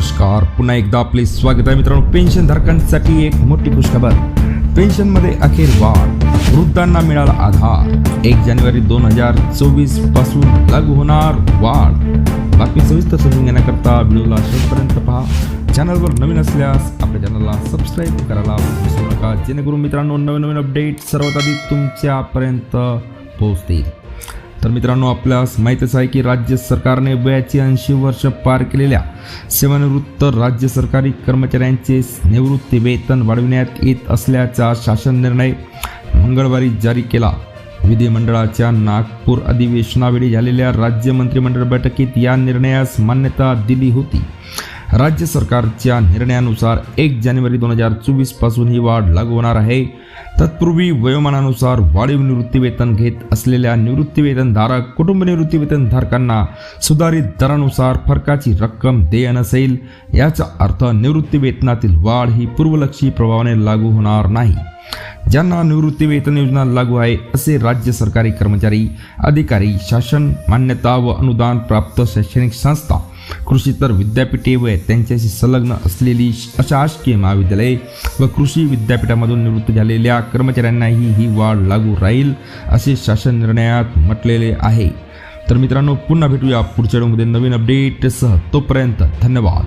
नमस्कार. पुन्हा एकदा आपले स्वागत आहे मित्रांनो. पेन्शन धारकांसाठी एक मोठी खुशखबर. पेन्शनमध्ये अखेर वाढ. वृद्धांना मिळाला आधार. एक जानेवारी दोन हजार चोवीसपासून लागू होणार वाढ. बातमी सविस्तर समजून घेण्याकरता व्हिडिओला शेवटपर्यंत पहा. चॅनलवर नवीन असल्यास आपल्या चॅनलला सबस्क्राईब करायला विसरू नका. जेणेकरून मित्रांनो नवीन नवीन अपडेट सर्वात आधी तुमच्यापर्यंत पोहोचतील. तर मित्रांनो आपल्यास माहीतच आहे की राज्य सरकारने वयाची ऐंशी वर्ष पार केलेल्या सेवानिवृत्त राज्य सरकारी कर्मचाऱ्यांचे निवृत्ती वेतन वाढविण्यात येत असल्याचा शासन निर्णय मंगळवारी जारी केला. विधिमंडळाच्या नागपूर अधिवेशनावेळी झालेल्या राज्य मंत्रिमंडळ बैठकीत या निर्णयास मान्यता दिली होती. राज्य सरकारच्या निर्णयानुसार एक जानेवारी दोन हजार चोवीसपासून ही वाढ लागू होणार आहे. तत्पूर्वी वयोमानानुसार वाढीव निवृत्तीवेतन घेत असलेल्या निवृत्तीवेतनधारक कुटुंब निवृत्तीवेतनधारकांना सुधारित दरानुसार फरकाची रक्कम देय नसेल याचा अर्थ निवृत्तीवेतनातील वाढ ही पूर्वलक्षी प्रभावाने लागू होणार नाही. ज्यांना निवृत्ती वेतन योजना लागू आहे असे राज्य सरकारी कर्मचारी अधिकारी शासन मान्यता व अनुदान प्राप्त शैक्षणिक संस्था कृषीतर विद्यापीठे व त्यांच्याशी संलग्न असलेली अशासकीय महाविद्यालये व कृषी विद्यापीठामधून निवृत्त झालेल्या कर्मचाऱ्यांनाही ही वाढ लागू राहील असे शासन निर्णयात म्हटलेले आहे. तर मित्रांनो पुन्हा भेटूया पुढच्या व्हिडिओमध्ये नवीन अपडेटसह तोपर्यंत धन्यवाद.